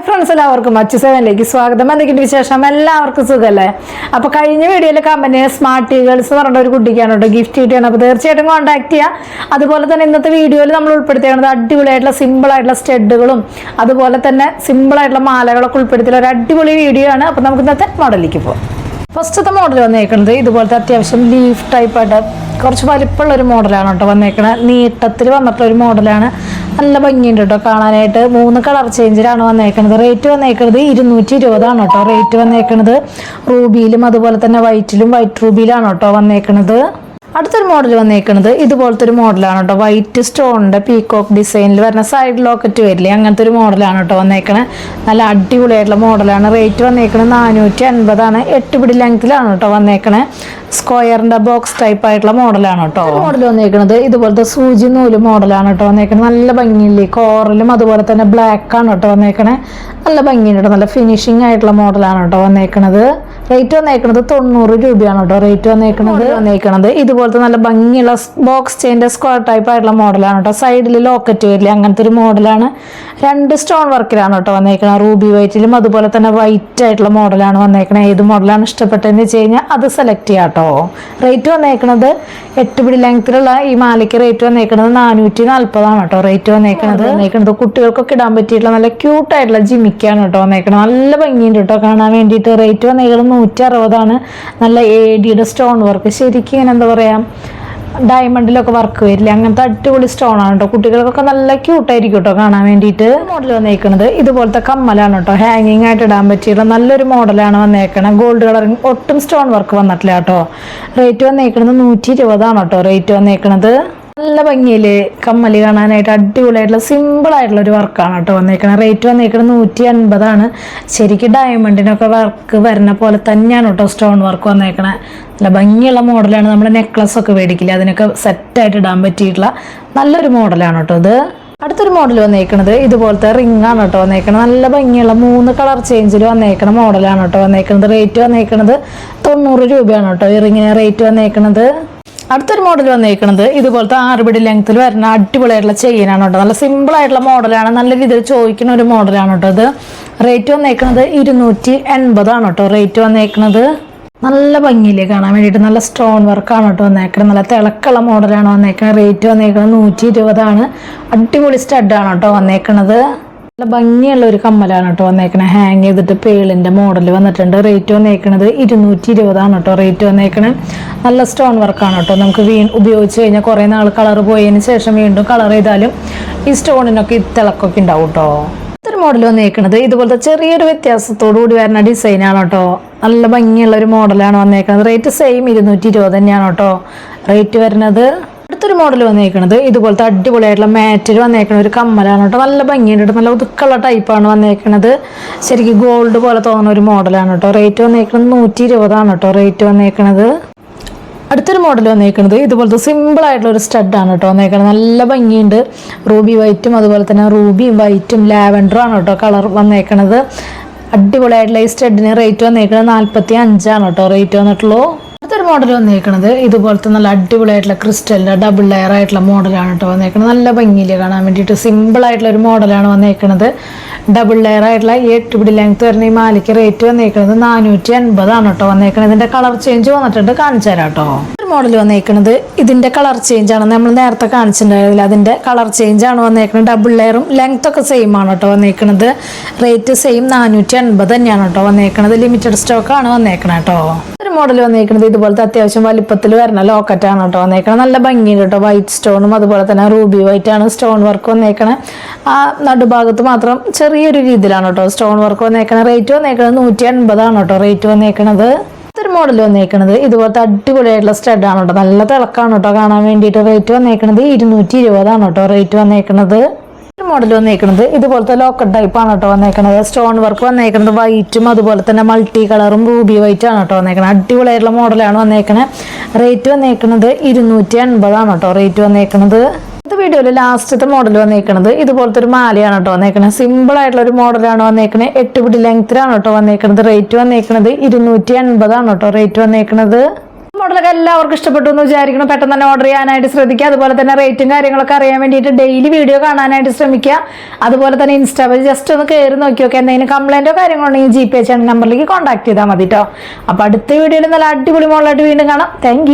Hi friends എല്ലാവർക്കും അച്ചു സെവനിലേക്ക് സ്വാഗതം. എന്തൊക്കെയുണ്ട് വിശേഷം? എല്ലാവർക്കും സുഖമല്ലേ അപ്പൊ കഴിഞ്ഞ വീഡിയോയിൽ കമ്പനി സ്മാർട്ട് ഗേൾസ് എന്ന് പറഞ്ഞ ഒരു കുട്ടിക്കാണ് കേട്ടോ ഗിഫ്റ്റ് കിട്ടിയാണ്. അപ്പോൾ തീർച്ചയായിട്ടും കോൺടാക്ട് ചെയ്യുക അതുപോലെ തന്നെ ഇന്നത്തെ വീഡിയോയിൽ നമ്മൾ ഉൾപ്പെടുത്തിയത് അടിപൊളിയായിട്ടുള്ള സിമ്പിൾ ആയിട്ടുള്ള സ്റ്റെഡുകളും അതുപോലെ തന്നെ സിമ്പിൾ ആയിട്ടുള്ള മാലകളൊക്കെ ഉൾപ്പെടുത്തിയുള്ള ഒരു അടിപൊളി വീഡിയോ ആണ്. അപ്പോൾ നമുക്ക് ഇന്നത്തെ മോഡലിലേക്ക് പോകാം ഫസ്റ്റത്തെ മോഡൽ വന്നേക്കുന്നത് ഇതുപോലത്തെ അത്യാവശ്യം ലീഫ് ടൈപ്പ് ആയിട്ട് കുറച്ച് വലിപ്പമുള്ള ഒരു മോഡലാണ് കേട്ടോ വന്നേക്കണത്. നീട്ടത്തിൽ വന്നിട്ടുള്ള ഒരു മോഡലാണ് നല്ല ഭംഗിയുണ്ട് കേട്ടോ കാണാനായിട്ട് മൂന്ന് കളർ ചേഞ്ചിലാണ് വന്നേക്കുന്നത് റേറ്റ് വന്നേക്കുന്നത് ഇരുന്നൂറ്റി ഇരുപതാണ് കേട്ടോ റേറ്റ് വന്നേക്കുന്നത് റൂബിയിലും അതുപോലെ തന്നെ വൈറ്റിലും വൈറ്റ് റൂബിയിലാണ് കേട്ടോ വന്നേക്കുന്നത് അടുത്തൊരു മോഡൽ വന്നേക്കുന്നത് ഇതുപോലത്തെ ഒരു മോഡലാണ് കേട്ടോ വൈറ്റ് സ്റ്റോണിന്റെ പീകോക്ക് ഡിസൈനിൽ വരുന്ന സൈഡ് ലോക്കറ്റ് വരില്ലേ? അങ്ങനത്തെ ഒരു മോഡലാണ് കേട്ടോ വന്നേക്കണത് നല്ല അടിപൊളിയായിട്ടുള്ള മോഡലാണ് റേറ്റ് വന്നേക്കുന്നത് നാനൂറ്റി അൻപതാണ് എട്ട് പിടി ലെങ്ത്തിലാണ് കേട്ടോ വന്നേക്കണേ. സ്ക്വയറിന്റെ ബോക്സ് ടൈപ്പ് ആയിട്ടുള്ള മോഡലാണ് കേട്ടോ മോഡൽ വന്നേക്കുന്നത് ഇതുപോലത്തെ സൂചി നൂൽ മോഡലാണ് കേട്ടോ വന്നേക്കുന്നത് നല്ല ഭംഗിയില്ലേ? കോറിലും അതുപോലെ തന്നെ ബ്ലാക്ക് ആണ് കേട്ടോ വന്നേക്കണേ. നല്ല ഭംഗിയുണ്ട് നല്ല ഫിനിഷിംഗ് ആയിട്ടുള്ള മോഡലാണ് കേട്ടോ വന്നേക്കണത്. റേറ്റ് വന്നേക്കണത് തൊണ്ണൂറ് രൂപയാണ് കേട്ടോ. റേറ്റ് വന്നേക്കണത്. വന്നേക്കണത്. ഇതുപോലത്തെ നല്ല ഭംഗിയുള്ള ബോക്സ് ചെയിന്റെ സ്ക്വയർ ടൈപ്പ് ആയിട്ടുള്ള മോഡലാണ് കേട്ടോ. സൈഡിൽ ലോക്കറ്റ് വരില്ല. അങ്ങനത്തെ ഒരു മോഡലാണ് രണ്ട് സ്റ്റോൺ വർക്കിലാണ് കേട്ടോ വന്നേക്കണത്. റൂബി വൈറ്റിലും അതുപോലെ തന്നെ വൈറ്റ് ആയിട്ടുള്ള മോഡലാണ് വന്നേക്കണത്. ഏത് മോഡലാണ് ഇഷ്ടപ്പെട്ടതെന്ന് വെച്ച് കഴിഞ്ഞാൽ അത് സെലക്ട് ചെയ്യാം കേട്ടോ. റേറ്റ് വന്നേക്കണത് എട്ട് പിടി ലെങ്ത്തിലുള്ള ഈ മാലയ്ക്ക് റേറ്റ് വന്നേക്കണത് നാനൂറ്റി നാൽപ്പതാണ് കേട്ടോ. റേറ്റ് വന്നേക്കണത്. വന്നേക്കണത് കുട്ടികൾക്കൊക്കെ ഇടാൻ പറ്റിയിട്ടുള്ള നല്ല ക്യൂട്ടായിട്ടുള്ള ജിമിക്കാണ് കേട്ടോ വന്നേക്കണത്. നല്ല ഭംഗിയുണ്ട് കേട്ടോ. കാണാൻ വേണ്ടിയിട്ട് റേറ്റ് വന്നേക്കണത് നൂറ്റി അറുപതാണ് നല്ല എ ഡിയുടെ സ്റ്റോൺ വർക്ക്. ശരിക്കും ഇങ്ങനെ എന്താ പറയുക ഡയമണ്ടിലൊക്കെ വർക്ക് വരില്ല അങ്ങനത്തെ അടിപൊളി സ്റ്റോൺ ആണ് കേട്ടോ കുട്ടികൾക്കൊക്കെ നല്ല ക്യൂട്ടായിരിക്കും കേട്ടോ കാണാൻ വേണ്ടിയിട്ട്. മോഡൽ വന്നേക്കുന്നത് ഇതുപോലത്തെ കമ്മലാണ് കേട്ടോ ഹാങ്ങിങ് ആയിട്ട് ഇടാൻ പറ്റിയുള്ള നല്ലൊരു മോഡലാണ് വന്നേക്കണത്. ഗോൾഡ് കളറിങ് ഒട്ടും സ്റ്റോൺ വർക്ക് വന്നിട്ടില്ല കേട്ടോ റേറ്റ് വന്നേക്കുന്നത് നൂറ്റി ഇരുപതാണ് കേട്ടോ റേറ്റ് വന്നേക്കണത് നല്ല ഭംഗിയിൽ കമ്മൽ കാണാനായിട്ട് അടിപൊളിയായിട്ടുള്ള സിമ്പിൾ ആയിട്ടുള്ള ഒരു വർക്കാണ് കേട്ടോ വന്നേക്കണത് റേറ്റ് വന്നേക്കണത് നൂറ്റി അൻപതാണ് ശരിക്കും ഡയമണ്ടിനൊക്കെ വർക്ക് വരുന്ന പോലെ തന്നെയാണ് കേട്ടോ സ്റ്റോൺ വർക്ക് വന്നേക്കണേ. നല്ല ഭംഗിയുള്ള മോഡലാണ് നമ്മുടെ നെക്ലസ് ഒക്കെ മേടിക്കില്ല? അതിനൊക്കെ സെറ്റായിട്ട് ഇടാൻ പറ്റിയിട്ടുള്ള നല്ലൊരു മോഡലാണ് കേട്ടോ ഇത്. അടുത്തൊരു മോഡൽ വന്നേക്കണത് ഇതുപോലത്തെ റിംഗ് ആണ് കേട്ടോ വന്നേക്കണത് നല്ല ഭംഗിയുള്ള മൂന്ന് കളർ ചേഞ്ചിൽ വന്നേക്കണ മോഡലാണ് കേട്ടോ വന്നേക്കണത്. റേറ്റ് വന്നേക്കണത് തൊണ്ണൂറ് രൂപയാണ് കേട്ടോ ഈ റിങ്ങിന് റേറ്റ് വന്നേക്കണത്. അടുത്തൊരു മോഡൽ വന്നേക്കുന്നത് ഇതുപോലത്തെ ആറുപിടി ലെങ്ത്തിൽ വരുന്ന അടിപൊളിയായിട്ടുള്ള ചെയിനാണ് കേട്ടോ. നല്ല സിമ്പിൾ ആയിട്ടുള്ള മോഡലാണ് നല്ല രീതിയിൽ ചോദിക്കുന്ന ഒരു മോഡലാണ് കേട്ടോ ഇത്. റേറ്റ് വന്നേക്കുന്നത് ഇരുന്നൂറ്റി എൺപതാണ് കേട്ടോ. റേറ്റ് വന്നേക്കുന്നത് നല്ല ഭംഗിയിലേ കാണാൻ വേണ്ടിയിട്ട്. നല്ല സ്റ്റോൺ വർക്കാണ് കേട്ടോ വന്നേക്കുന്നത് നല്ല തിളക്കുള്ള മോഡലാണ് വന്നേക്കുന്നത് റേറ്റ് വന്നേക്കുന്നത് നൂറ്റി ഇരുപതാണ്. അടിപൊളി സ്റ്റഡാണ് കേട്ടോ വന്നേക്കണത്. നല്ല ഭംഗിയുള്ള ഒരു കമ്മലാണ് കേട്ടോ വന്നേക്കണത് ഹാങ് ചെയ്തിട്ട് പേളിന്റെ മോഡൽ വന്നിട്ടുണ്ട്. റേറ്റ് വന്നേക്കണത് ഇരുന്നൂറ്റി ഇരുപതാണ് കേട്ടോ റേറ്റ് വന്നേക്കണത് നല്ല സ്റ്റോൺ വർക്കാണ് കേട്ടോ. നമുക്ക് വീ ഉപയോഗിച്ച് കഴിഞ്ഞാൽ കുറേ നാൾ കളർ പോയതിന് ശേഷം വീണ്ടും കളർ ചെയ്താലും ഈ സ്റ്റോണിനൊക്കെ തിളക്കൊക്കെ ഉണ്ടാവും കേട്ടോ. ഇത്തരം മോഡൽ വന്നേക്കണത്. ഇതുപോലത്തെ ചെറിയൊരു വ്യത്യാസത്തോടു കൂടി വരുന്ന ഡിസൈനാണ് കേട്ടോ. നല്ല ഭംഗിയുള്ള ഒരു മോഡലാണ് വന്നേക്കുന്നത് റേറ്റ് സെയിം ഇരുന്നൂറ്റി ഇരുപത് തന്നെയാണ് കേട്ടോ. റേറ്റ് വരുന്നത് അടുത്തൊരു മോഡൽ വന്നേക്കണത്. ഇതുപോലത്തെ അടിപൊളിയായിട്ടുള്ള മാറ്റിൽ വന്നേക്കുന്ന ഒരു കമ്മലാണ് കേട്ടോ. നല്ല ഭംഗിയുണ്ട് നല്ല ഒതുക്കുള്ള ടൈപ്പാണ് വന്നേക്കണത്. ശരിക്കും ഗോൾഡ് പോലെ തോന്നുന്ന ഒരു മോഡലാണ് കേട്ടോ. റേറ്റ് വന്നേക്കണത് നൂറ്റി ഇരുപതാണ് കേട്ടോ. റേറ്റ് വന്നേക്കണത്. അടുത്തൊരു മോഡൽ വന്നേക്കുന്നത് ഇതുപോലത്തെ സിമ്പിൾ ആയിട്ടുള്ള ഒരു സ്റ്റഡാണ് കേട്ടോ വന്നേക്കുന്നത് നല്ല ഭംഗിയുണ്ട്. റൂബി വൈറ്റും അതുപോലെ തന്നെ റൂബി വൈറ്റും ലാവൻഡറും ആണ് കേട്ടോ കളർ വന്നേക്കണത്. അടിപൊളിയായിട്ടുള്ള ഈ സ്റ്റഡിന് റേറ്റ് വന്നേക്കുന്നത് നാൽപ്പത്തി അഞ്ചാണ് കേട്ടോ. റേറ്റ് വന്നിട്ടുള്ളൂ. മോഡൽ വന്നേക്കുന്നത് ഇതുപോലത്തെ നല്ല അടിപൊളിയായിട്ടുള്ള ക്രിസ്റ്റലിന്റെ ഡബിൾ ലെയർ ആയിട്ടുള്ള മോഡലാണ് കേട്ടോ വന്നേക്കുന്നത് നല്ല ഭംഗിയിൽ കാണാൻ വേണ്ടിയിട്ട് സിമ്പിൾ ആയിട്ടുള്ള ഒരു മോഡലാണ് വന്നേക്കുന്നത് ഡബിൾ ലെയർ ആയിട്ടുള്ള എട്ട് പിടി ലെങ്ത് വരുന്ന ഈ മാലയ്ക്ക് റേറ്റ് വന്നേക്കുന്നത് നാനൂറ്റി അൻപതാണ് കേട്ടോ വന്നേക്കുന്നത് ഇതിന്റെ കളർ ചേഞ്ച് വന്നിട്ടുണ്ട്. കാണിച്ചു തരാം കേട്ടോ മോഡൽ വന്നേക്കുന്നത് ഇതിന്റെ കളർ ചേഞ്ച് ആണ്. നമ്മൾ നേരത്തെ കാണിച്ചിട്ടുണ്ടായിരുന്നില്ല. അതിന്റെ കളർ ചേഞ്ച് ആണ് വന്നേക്കുന്നത് ഡബിൾ ലെയറും ലെങ്ത് ഒക്കെ സെയിം ആണ് കേട്ടോ വന്നേക്കുന്നത് റേറ്റ് സെയിം നാനൂറ്റി അൻപത് തന്നെയാണ് കേട്ടോ വന്നേക്കുന്നത് ലിമിറ്റഡ് സ്റ്റോക്ക് ആണ് വന്നേക്കണത് കേട്ടോ. ഒരു മോഡൽ വന്നേക്കുന്നത് ഇതുപോലത്തെ അത്യാവശ്യം വലിപ്പത്തിൽ വരുന്ന ലോക്കറ്റ് ആണ് കേട്ടോ വന്നേക്കണത്. നല്ല ഭംഗിയുണ്ട് കേട്ടോ. വൈറ്റ് സ്റ്റോണും അതുപോലെ തന്നെ റൂബി വൈറ്റ് ആണ് സ്റ്റോൺ വർക്ക് വന്നേക്കണത്. ആ നടുഭാഗത്ത് മാത്രം ചെറിയൊരു രീതിയിലാണ് കേട്ടോ സ്റ്റോൺ വർക്ക് വന്നേക്കണത്. റേറ്റ് വന്നേക്കണത് നൂറ്റി അൻപതാണ് കേട്ടോ. റേറ്റ് വന്നേക്കണത്. മോഡൽ വന്നേക്കണത്. ഇതുപോലത്തെ അടിപൊളിയായിട്ടുള്ള സ്റ്റഡാണ് കേട്ടോ നല്ല തിളക്കാണ് കേട്ടോ കാണാൻ വേണ്ടിയിട്ട് റേറ്റ് വന്നേക്കണത് ഇരുന്നൂറ്റി ഇരുപതാണ് കേട്ടോ റേറ്റ് വന്നേക്കണത്. ഒരു മോഡൽ വന്നേക്കണത് ഇതുപോലത്തെ ലോക്കൽ ടൈപ്പ് ആണ് കേട്ടോ വന്നേക്കണത്. സ്റ്റോൺ വർക്ക് വന്നേക്കണത് വൈറ്റും അതുപോലെ തന്നെ മൾട്ടി കളറും റൂബി വൈറ്റ് ആണ് കേട്ടോ വന്നേക്കണത്. അടിപൊളിയായിട്ടുള്ള മോഡലാണ് വന്നേക്കണത് റേറ്റ് വന്നേക്കണത് ഇരുന്നൂറ്റി അൻപതാണ് കേട്ടോ റേറ്റ് വന്നേക്കണത്. ഇത് വീഡിയോയിൽ ലാസ്റ്റത്തെ മോഡൽ വന്നേക്കണത് ഇതുപോലത്തെ ഒരു മാലയാണ് കേട്ടോ വന്നേക്കണത് സിമ്പിൾ ആയിട്ടുള്ള ഒരു മോഡലാണ് വന്നേക്കണത് എട്ട് പിടി ലെങ്ത്തിലാണ് കേട്ടോ വന്നേക്കണത്. റേറ്റ് വന്നേക്കണത് ഇരുന്നൂറ്റി അൻപതാണ് കേട്ടോ. റേറ്റ് വന്നേക്കണത്. മോഡലൊക്കെ എല്ലാവർക്കും ഇഷ്ടപ്പെട്ടു എന്ന് വിചാരിക്കണം പെട്ടെന്ന് തന്നെ ഓർഡർ ചെയ്യാനായിട്ട് ശ്രദ്ധിക്കുക. അതുപോലെ തന്നെ റേറ്റും കാര്യങ്ങളൊക്കെ അറിയാൻ വേണ്ടിയിട്ട് ഡെയിലി വീഡിയോ കാണാനായിട്ട് ശ്രമിക്കുക. അതുപോലെ തന്നെ ഇൻസ്റ്റാ വഴി ജസ്റ്റ് ഒന്ന് കയറി നോക്കി നോക്കുക എന്തെങ്കിലും കംപ്ലൈന്റോ കാര്യങ്ങളുണ്ടെങ്കിൽ ജി പി എച്ച് നമ്പറിലേക്ക് കോൺടാക്ട് ചെയ്താൽ മതി കേട്ടോ. അപ്പോൾ അടുത്ത വീഡിയോയിൽ നല്ല അടിപൊളി മോഡലായിട്ട് വീണ്ടും കാണാം. താങ്ക്